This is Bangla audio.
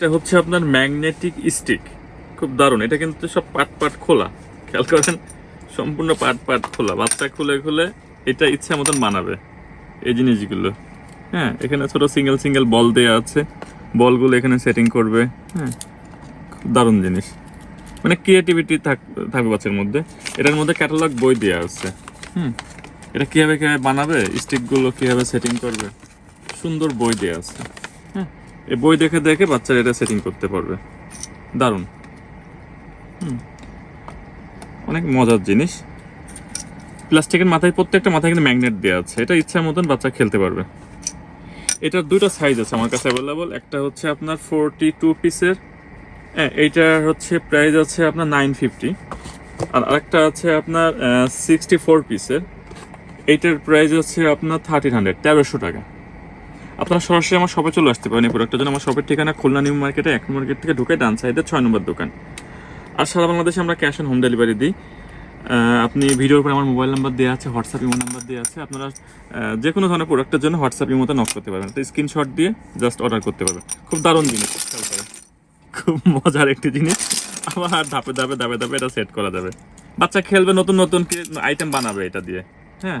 এটা হচ্ছে আপনার ম্যাগনেটিক স্টিক। খুব দারুণ। এটা কিন্তু সব পাট পাট খোলা। খেয়াল করেন, সম্পূর্ণ পাট পাট খোলা। বাচ্চা খুলে খুলে এটা ইচ্ছা মতন বানাবে এই জিনিসগুলো। হ্যাঁ এখানে ছোট সিঙ্গেল সিঙ্গেল বল দেওয়া আছে। বলগুলো এখানে সেটিং করবে। হ্যাঁ খুব দারুণ জিনিস। মানে ক্রিয়েটিভিটি থাক, থাকবে বাচ্চার মধ্যে। এটার মধ্যে ক্যাটালগ বই দেওয়া আছে। হুম, এটা কীভাবে কীভাবে বানাবে স্টিকগুলো কীভাবে সেটিং করবে, সুন্দর বই দেওয়া আছে। হ্যাঁ এই বই দেখে দেখে বাচ্চারা এটা সেটিং করতে পারবে। দারুণ। অনেক মজার জিনিস। প্লাস্টিকের মাথায় প্রত্যেকটা মাথায় কিন্তু ম্যাগনেট দেওয়া আছে। এটা ইচ্ছা মতন বাচ্চা খেলতে পারবে। এটার দুটো সাইজ আছে আমার কাছে অ্যাভেলেবল একটা হচ্ছে আপনার ফোরটি টু পিসের হ্যাঁ এইটার হচ্ছে প্রাইস আছে আপনার নাইন ফিফটি আর আরেকটা আছে আপনার সিক্সটি ফোর পিসের এইটার প্রাইস হচ্ছে আপনার থার্টিন হান্ড্রেড তেরোশো টাকা। আপনারা সরাসরি আমার শপে চলে আসতে পারেন। এই প্রোডাক্টের জন্য আমার শপের ঠিকানা খুলনা নিউ মার্কেটে এক মার্কেট থেকে ঢুকে ডান সাইডে ছয় নম্বর দোকান। আর সারা বাংলাদেশে আমরা ক্যাশ অন হোম ডেলিভারি দিই। আপনি ভিডিওর উপরে আমার মোবাইল নাম্বার দেওয়া আছে হোয়াটসঅ্যাপ ইমো নাম্বার দেওয়া আছে। আপনারা যে কোনো ধরনের প্রোডাক্টের জন্য হোয়াটসঅ্যাপ ইমোতে নক করতে পারবেন। তো স্ক্রিনশট দিয়ে জাস্ট অর্ডার করতে পারবেন। খুব দারুণ জিনিস। খুব মজার একটি জিনিস। আবার ধাপে ধাপে ধাপে ধাপে এটা সেট করা যাবে। বাচ্চা খেলবে, নতুন নতুন আইটেম বানাবে এটা দিয়ে। হ্যাঁ?